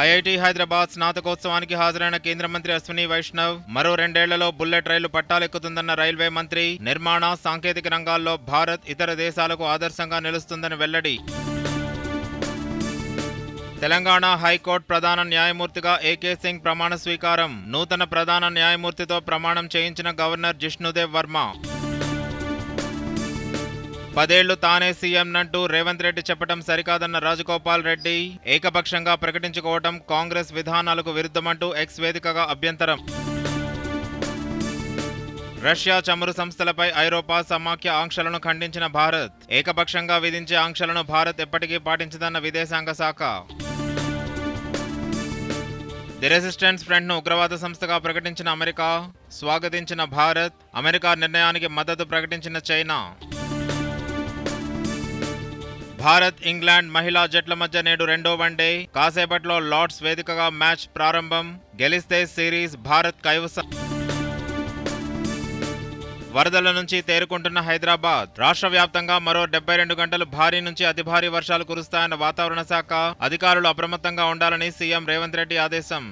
IIT Hyderabad స్నాతకోత్సవానికి హాజరైన కేంద్ర మంత్రి అశ్విని వైష్ణవ్ మరో రెండేళ్ళలో బుల్లెట్ రైలు పట్టాలెక్కుతుందన్న రైల్వే మంత్రి నిర్మాణ సాంకేతిక రంగాల్లో భారత్ ఇతర దేశాలకు ఆదర్శంగా నిలుస్తుందని వెల్లడి. తెలంగాణ హైకోర్టు ప్రధాన న్యాయమూర్తిగా ఏకే సింగ్ ప్రమాణ స్వీకారం నూతన ప్రధాన న్యాయమూర్తితో ప్రమాణం చేయించిన గవర్నర్ జిష్ణుదేవ్ వర్మ. పదేళ్ళు తానే సీఎంనంటూ రేవంత్ రెడ్డి చెప్పడం సరికాదన్న రాజగోపాల్ రెడ్డి ఏకపక్షంగా ప్రకటించుకోవటం కాంగ్రెస్ విధానాలకు విరుద్ధమంటూ ఎక్స్ వేదికగా అభ్యంతరం. రష్యా చమురు సంస్థలపై ఐరోపా సమాఖ్య ఆంక్షలను ఖండించిన భారత్. ఏకపక్షంగా విధించే ఆంక్షలను భారత్ ఎప్పటికీ పాటించదన్న విదేశాంగ శాఖ. ది రెసిస్టెన్స్ ఫ్రంట్ను ఉగ్రవాద సంస్థగా ప్రకటించిన అమెరికా. స్వాగతించిన భారత్. అమెరికా నిర్ణయానికి మద్దతు ప్రకటించిన చైనా. భారత్ ఇంగ్లాండ్ మహిళా జట్ల మధ్య నేడు రెండో వన్డే కాసేపట్లో లార్డ్స్ వేదికగా మ్యాచ్ ప్రారంభం. గెలిస్తే సిరీస్ భారత్ కైవసం వరదల నుంచి తేరుకుంటున్న హైదరాబాద్. రాష్ట్ర వ్యాప్తంగా మరో డెబ్బై రెండు గంటలు భారీ నుంచి అతి భారీ వర్షాలు కురుస్తాయన్న వాతావరణ శాఖ అధికారులు అప్రమత్తంగా ఉండాలని సీఎం రేవంత్ రెడ్డి ఆదేశం.